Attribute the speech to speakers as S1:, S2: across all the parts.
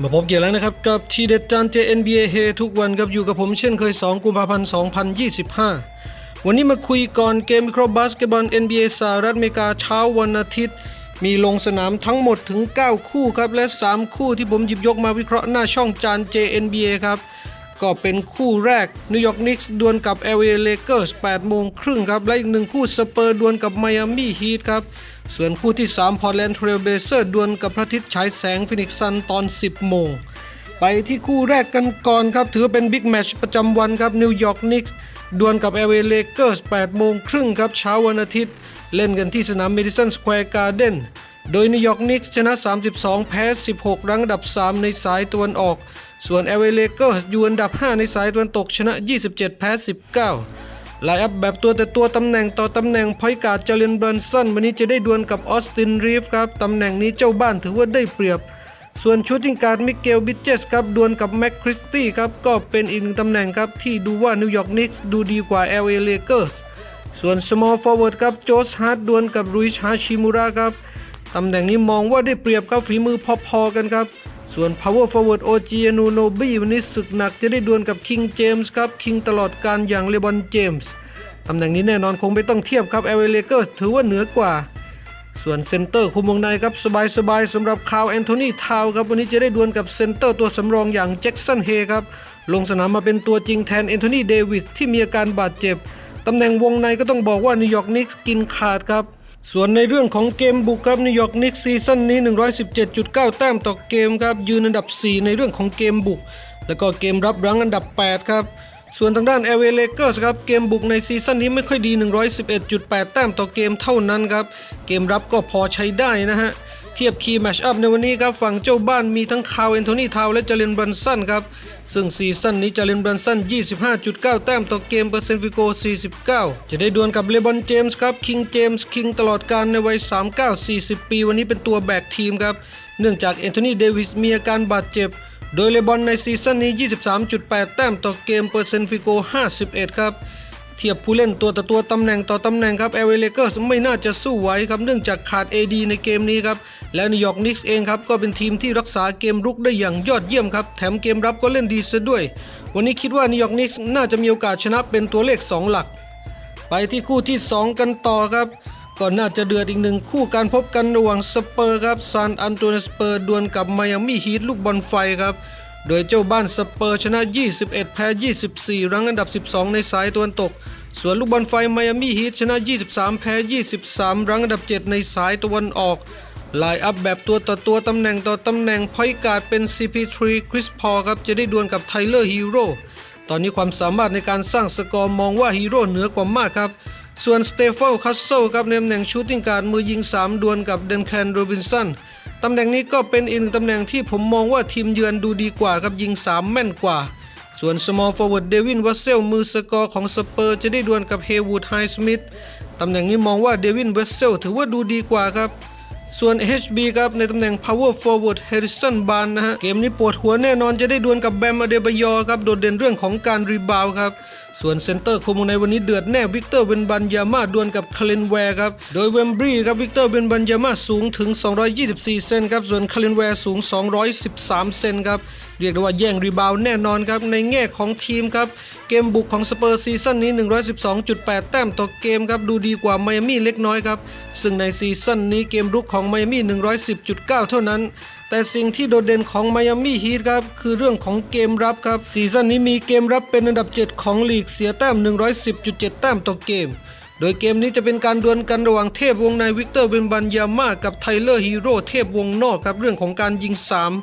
S1: มาพบเกี่ยวแล้วนะครับกับทีเด็ดจาน JNBA เฮทุกวันครับอยู่กับผมเช่นเคย 2 กุมภาพันธ์ 2025 วันนี้มาคุยก่อนเกมวิเคราะห์บาสเกตบอล NBA สหรัฐอเมริกาเช้าวันอาทิตย์ มีลงสนามทั้งหมดถึง 9 คู่ครับ และ 3 คู่ที่ผมหยิบยกมาวิเคราะห์หน้าช่องจาน JNBA ครับ ก็เป็นคู่แรกนิวยอร์กนิกส์ดวลกับ LA Lakers 8โมงครึ่งครับ และอีกหนึ่งคู่สเปอร์ดวลกับไมอามี่ฮีทครับ ส่วนคู่ที่ 3 Portland Trail Blazers ดวลกับพระอาทิตย์ฉายแสงฟินิกซันตอน 10 โมง ไปที่คู่แรกกันก่อนครับ ถือเป็นบิ๊กแมชประจำวันครับนิวยอร์กนิกส์ดวลกับ LA Lakers 8โมงครึ่งครับเช้าวันอาทิตย์ เล่นกันที่สนาม Madison Square Garden โดยนิวยอร์กนิกส์ชนะ 32 แพ้ 16 รั้งอันดับ 3 ในสายตะวันออก ส่วน LA Lakers อยู่อันดับ 5 ในสายตะวันตกชนะ 27 แพ้ 19 ไลอัพแบบตัวแต่ตัวตำแหน่งต่อตำแหน่งพอยการ์ดเจเลนเบรนสันวันนี้จะได้ดวลกับออสตินรีฟครับตำแหน่งนี้เจ้าบ้านถือว่าได้เปรียบ ส่วนชูตติ้งการ์ดมิเกลบิเจสครับดวลกับแม็กคริสตี้ครับก็เป็นอีกหนึ่งตำแหน่งครับที่ดูว่านิวยอร์กนิกส์ดูดีกว่า LA Lakers ส่วน small forward ครับโจสฮาร์ดดวลกับรุยชฮาชิมุระครับตำแหน่งนี้มองว่าได้เปรียบครับฝีมือพอๆกันครับ ส่วน power forward OG a n u n o b i วันนี้ศึกหนักจะได้ดวลกับ King James ครับ King ตลอดการอย่างเลบอนเจมส์ตำแหน่งนี้แน่นอนคงไม่ต้องเทียบครับ LA Lakers ถือว่าเหนือกว่า ส่วนเซนเตอร์คุมวงในครับ สบายๆสำหรับคาวแอนโทนีทาวครับวันนี้จะได้ดวลกับเซนเตอร์ตัวสำรองอย่างแจ็คสันเฮครับ ลงสนามมาเป็นตัวจริงแทนแอนโทนีเดวิสที่มีอาการบาดเจ็บตำแหน่งวงในก็ต้องบอกว่านิวยอร์กนิกส์กินขาดครับ ส่วนในเรื่องของเกมบุกครับนิวยอร์กนิกซีซั่นนี้ 117.9 แต้มต่อเกมครับยืนอันดับ 4 ในเรื่องของเกมบุก แล้วก็เกมรับรั้งอันดับ 8 ครับ ส่วนทางด้าน LA Lakers ครับเกมบุกในซีซั่นนี้ไม่ค่อยดี 111.8 แต้มต่อเกมเท่านั้นครับ เกมรับก็พอใช้ได้นะฮะ เทียบคีย์แมชอัพในวันนี้ครับฝั่งเจ้าบ้านมีทั้งคาวแอนโทนีทาวและเจเลนบรันสันครับ ซึ่งซีซั่นนี้จาเลนบรันสัน 25.9 แต้มต่อเกมเปอร์เซ็นต์ฟิโก 49 จะได้ดวลกับเลบอนเจมส์ครับคิงเจมส์คิงตลอดการในวัย 39-40 ปี วันนี้เป็นตัวแบกทีมครับ เนื่องจากแอนโทนีเดวิสมีอาการบาดเจ็บ โดยเลบอนในซีซั่นนี้ 23.8 แต้มต่อเกมเปอร์เซ็นต์ฟิโก 51 ครับเทียบผู้เล่นตัวต่อตัวตำแหน่งต่อตำแหน่งครับ LA Lakers ไม่น่าจะสู้ไหวครับเนื่องจากขาด AD ในเกมนี้ครับ แล้วนิวยอร์กนิกส์เองครับก็เป็นทีมที่รักษาเกมรุกได้อย่างยอดเยี่ยมครับแถมเกมรับก็เล่นดีซะด้วย วันนี้คิดว่านิวยอร์กนิกส์น่าจะมีโอกาสชนะเป็นตัวเลข 2 หลัก ไปที่คู่ที่ 2 กันต่อครับก็น่าจะเดือดอีกหนึ่งคู่การพบกันระหว่างสเปอร์ครับซานอันโตนสเปอร์ดวลกับไมอามี่ฮีทลูกบอลไฟครับโดยเจ้าบ้านสเปอร์ชนะ 21 แพ้ 24 รั้งอันดับ 12 ในสายตะวันตก ส่วนลูกบอลไฟไมอามี่ฮีทชนะ 23 แพ้ 23 รั้งอันดับ 7 ในสายตะวันออก ไลน์อัพแบบตัวต่อตัวตำแหน่งต่อตำแหน่งพอยการ์ดเป็น CP3 คริสพอครับจะได้ดวลกับไทเลอร์ฮีโร่ตอนนี้ความสามารถในการสร้างสกอร์มองว่าฮีโร่เหนือกว่ามากครับ ส่วนสเตฟ a ลคัสเซครับในตำแหน่งชูตติ้งการ์ดมือยิง 3 ดวลกับเดนแคนโรบินสันตำแหน่งนี้ก็เป็นอีกหนึ่งตำแหน่งที่ผมมองว่าทีมเยือนดูดีกว่าครับยิง 3 แม่นกว่า ส่วน small forward เดวินวัสเซลมือสกอร์ของสเปอร์จะได้ดวลกับเฮวูดไฮสมิธตำแหน่งนี้มองว่าเดวินวัสเซลถือว่าดูดีกว่าครับ ส่วน HB ครับในตำแหน่ง power forward Harrison b a r n นะฮะเกมนี้ปวดหัวแน่นอนจะได้ดวลกับแบมอเดบยอครับโดดเด่นเรื่องของการรีบาวครับ ส่วนเซนเตอร์คุมในวันนี้เดือดแน่วิกเตอร์เวนบันยาม่าดวลกับคาเลนแวร์ครับ โดยเวมบรีครับวิกเตอร์เวนบันยาม่าสูงถึง 224 เซนครับ ส่วนคาเลนแวร์สูง 213 เซนครับ เรียกได้ว่าแย่งรีบาวด์แน่นอนครับ ในแง่ของทีมครับ เกมบุกของสเปอร์ซีซั่นนี้ 112.8 แต้มต่อเกมครับ ดูดีกว่าไมอามี่เล็กน้อยครับ ซึ่งในซีซั่นนี้เกมรุกของไมอามี่110.9 เท่านั้น แต่สิ่งที่โดดเด่นของไมอามี่ฮีทครับ คือเรื่องของเกมรับครับซีซั่นนี้มีเกมรับเป็นอันดับ 7 ของลีกเสียแต้ม 110.7 แต้มต่อเกม โดยเกมนี้จะเป็นการดวลกันระหว่างเทพวงในวิกเตอร์เบนบันยาม่ากับไทเลอร์ฮีโร่เทพวงนอกครับเรื่องของการยิง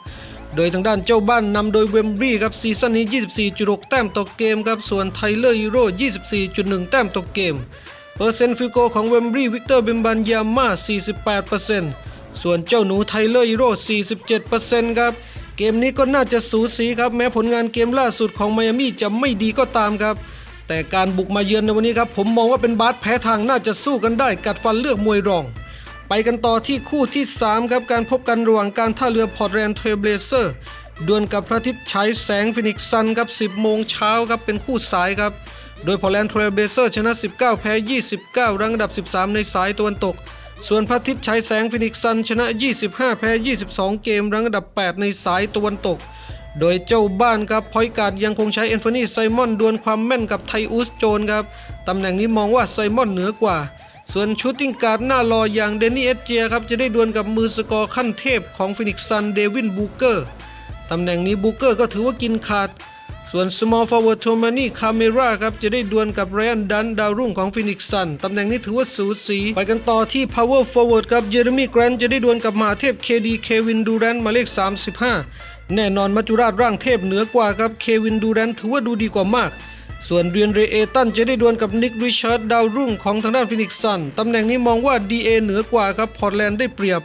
S1: 3โดยทางด้านเจ้าบ้านนำโดยเวมบรีครับซีซั่นนี้ 24.6 แต้มต่อเกมครับส่วนไทเลอร์ฮีโร่24.1 แต้มต่อเกม เปอร์เซ็นต์ฟิโกของเวมบรีวิกเตอร์เบนบันยาม่า48% ส่วนเจ้าหนูไทเลอร์ฮีโร่47%ครับ เกมนี้ก็น่าจะสูสีครับ แม้ผลงานเกมล่าสุดของไมอามี่จะไม่ดีก็ตามครับ แต่การบุกมาเยือนในวันนี้ครับ ผมมองว่าเป็นบาสแพ้ทางน่าจะสู้กันได้ กัดฟันเลือกมวยรอง ไปกันต่อที่คู่ที่ 3 ครับ การพบกันระหว่างการท่าเรือพอร์ตแลนด์เทรเบลเซอร์ดวลกับพระอาทิตย์ฉายแสงฟินิกซ์ซันครับ 10 โมงเช้าครับ เป็นคู่สายครับ โดยพอร์ตแลนด์เทรเบลเซอร์ชนะ 19 แพ้ 29 รังอันดับ 13 ในสายตะวันตก ส่วนพระอาทิตย์ฉายแสงฟินิกซันชนะ 25 แพ้ 22 เกมรังอันดับ 8 ในสายตะวันตก โดยเจ้าบ้านครับพอยการ์ดยังคงใช้แอนโทนีไซมอนดวลความแม่นกับไทอุสโจนครับ ตำแหน่งนี้มองว่าไซมอนเหนือกว่า ส่วนชูตติ้งการ์ดหน้ารออย่างเดนนี่เอสเจียครับจะได้ดวลกับมือสกอร์ขั้นเทพของฟินิกซันเดวินบูเกอร์ตำแหน่งนี้บูเกอร์ก็ถือว่ากินขาด ส่วน small forward โทมานี่คาเมราครับจะได้ดวลกับไรอันดันดาวรุ่งของฟินิกซ์ซันตำแหน่งนี้ถือว่าสูสีไปกันต่อที่ power forward ครับเยเรมีแกรนจะได้ดวลกับมหาเทพเคดีเควินดูแรนหมายเลข 35 แน่นอนมัจจุราชร่างเทพเหนือกว่าครับเควินดูแรนถือว่าดูดีกว่ามาก ส่วนเรียนเรเอตันจะได้ดวลกับนิกริชาร์ดดาวรุ่งของทางด้านฟินิกซ์ซันตำแหน่งนี้มองว่า DA เหนือกว่าครับพอร์ตแลนด์ได้เปรียบ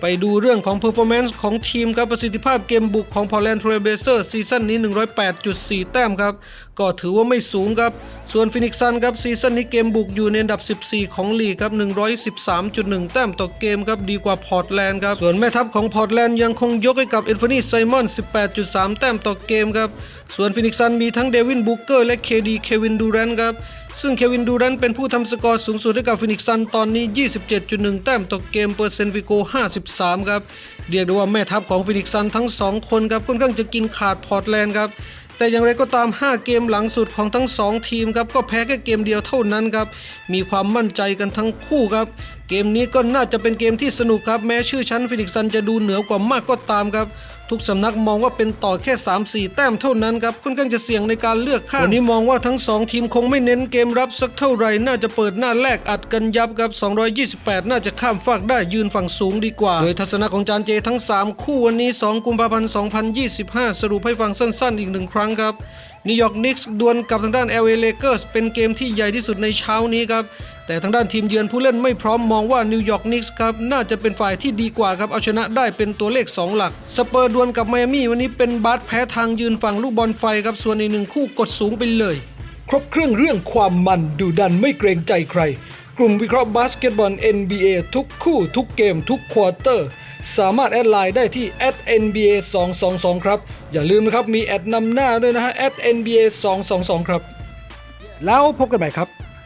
S1: ไปดูเรื่องของ performance ของทีมครับประสิทธิภาพเกมบุกของ Portland Trail Blazers ซีซั่นนี้ 108.4 แต้มครับ ก็ถือว่าไม่สูงครับ ส่วน Phoenix Sun ครับซีซั่นนี้เกมบุกอยู่ในอันดับ 14 ของลีกครับ 113.1 แต้มต่อเกมครับดีกว่า Portland ครับ ส่วนแม่ทัพของ Portland ยังคงยกให้กับ Anthony Simon 18.3 แต้มต่อเกมครับ ส่วน Phoenix Sun มีทั้งเดวินบูเกอร์และ KD เควินดูแรนครับ ซึ่งเควินดูแรนเป็นผู้ทำสกอร์สูงสุดให้กับฟินิกซันตอนนี้ 27.1 แต้มต่อเกมเปอร์เซ็นต์ฟิโก 53 ครับ เรียกได้ว่าแม่ทัพของฟินิกซันทั้ง 2 คนครับค่อนข้างจะกินขาดพอร์ตแลนด์ครับแต่อย่างไรก็ตาม 5 เกมหลังสุดของทั้ง 2 ทีมครับก็แพ้แค่เกมเดียวเท่านั้นครับ มีความมั่นใจกันทั้งคู่ครับ เกมนี้ก็น่าจะเป็นเกมที่สนุกครับ แม้ชื่อชั้นฟินิกซันจะดูเหนือกว่ามากก็ตามครับ ทุกสำนักมองว่าเป็นต่อแค่ 3-4 แต้มเท่านั้นครับค่อนข้างจะเสี่ยงในการเลือกข้างวันนี้มองว่าทั้ง 2 ทีมคงไม่เน้นเกมรับสักเท่าไหร่น่าจะเปิดหน้าแรกอัดกันยับครับ 228 น่าจะข้ามฟากได้ยืนฝั่งสูงดีกว่า โดยทัศนะของจานเจทั้ง 3 คู่วันนี้ 2 กุมภาพันธ์ 2025 สรุปให้ฟังสั้นๆ อีกหนึ่งครั้งครับนิวยอร์กนิกส์ดวลกับทางด้าน LA Lakers เป็นเกมที่ใหญ่ที่สุดในเช้านี้ครับ แต่ทางด้านทีมเยือนผู้เล่นไม่พร้อมมองว่านิวยอร์กนิกส์ครับน่าจะเป็นฝ่ายที่ดีกว่าครับเอาชนะได้เป็นตัวเลข 2 หลัก สเปอร์ดวลกับไมอามี่วันนี้เป็นบาสแพ้ทางยืนฝั่งลูกบอลไฟครับส่วนในหนึ่งคู่กดสูงไปเลย ครบเครื่องเรื่องความมันดูดันไม่เกรงใจใคร กลุ่มวิเคราะห์บาสเกตบอล NBA ทุกคู่ทุกเกมทุกควอเตอร์สามารถแอดไลน์ได้ที่ @nba 222ครับ อย่าลืมนะครับ มีแอดนำหน้าด้วยนะฮะ @nba 222ครับ แล้วพบกันใหม่ครับ